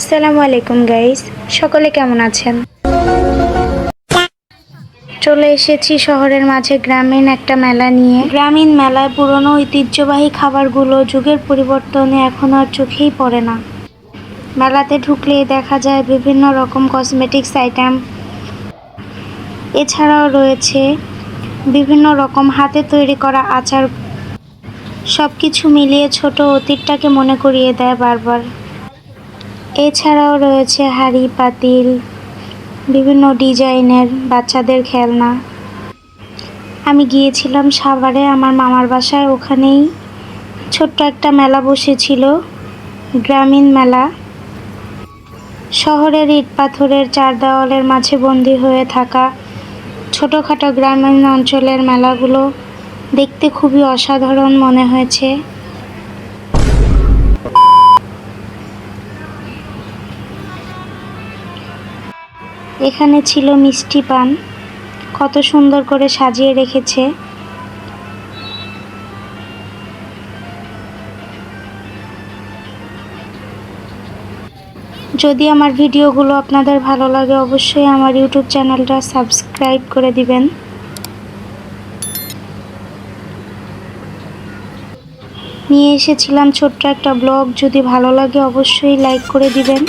আসসালামু আলাইকুম গাইস সকলে কেমন আছেন? চলে এসেছি শহরের মাঝে গ্রামীণ একটা মেলা নিয়ে। গ্রামীণ মেলায় পুরনো ঐতিহ্যবাহী খাবারগুলো যুগের পরিবর্তনে এখন আর চোখেই পড়ে না। মেলাতে ঢুকলেই দেখা যায় বিভিন্ন রকম কসমেটিক্স আইটেম এছাড়াও রয়েছে বিভিন্ন রকম হাতে তৈরি করা আচার। সব কিছু মিলিয়ে ছোট অতীতটাকে মনে করিয়ে দেয় বারবার। এছাড়াও রয়েছে হাড়ি, পাতিল, বিভিন্ন ডিজাইনের বাচ্চাদের খেলনা। আমি গিয়েছিলাম সাভারে, আমার মামার বাসায়। ওখানেই ছোট্ট একটা মেলা বসেছিল, গ্রামীণ মেলা। শহরের ইট পাথরের চার দেওয়ালের মাঝে বন্দি হয়ে থাকা ছোটোখাটো গ্রামীণ অঞ্চলের মেলাগুলো দেখতে খুবই অসাধারণ মনে হয়েছে। এখানে ছিল মিষ্টি পান। কত সুন্দর করে সাজিয়ে রেখেছে। যদি আমার ভিডিওগুলো আপনাদের ভালো লাগে, অবশ্যই আমার ইউটিউব চ্যানেলটা সাবস্ক্রাইব করে দিবেন। নিয়ে এসেছিলাম ছোট্ট একটা ব্লগ। যদি ভালো লাগে, অবশ্যই লাইক করে দিবেন।